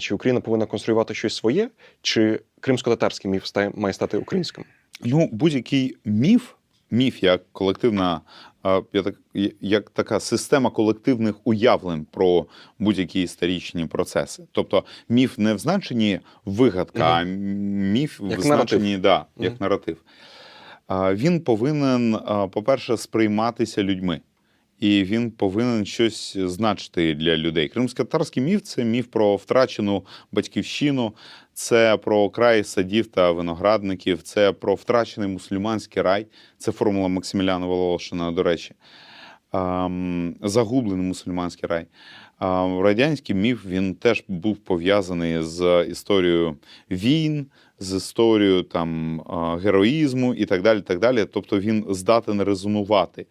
Чи Україна повинна конструювати щось своє, чи кримсько-татарський міф має стати українським? Ну, будь-який міф, міф як колективна, як така система колективних уявлень про будь-які історичні процеси. Тобто міф не в значенні вигадка, а міф Як в значенні да, Мгм. як наратив. Він повинен, по-перше, сприйматися людьми. І він повинен щось значити для людей. Кримсько-татарський міф це міф про втрачену батьківщину, це про край садів та виноградників, це про втрачений мусульманський рай. Це формула Максиміляна Волошина, до речі. Загублений мусульманський рай. Радянський міф він теж був пов'язаний з історією війн, з історією там героїзму і так далі. так далі. Тобто він здатен резонувати.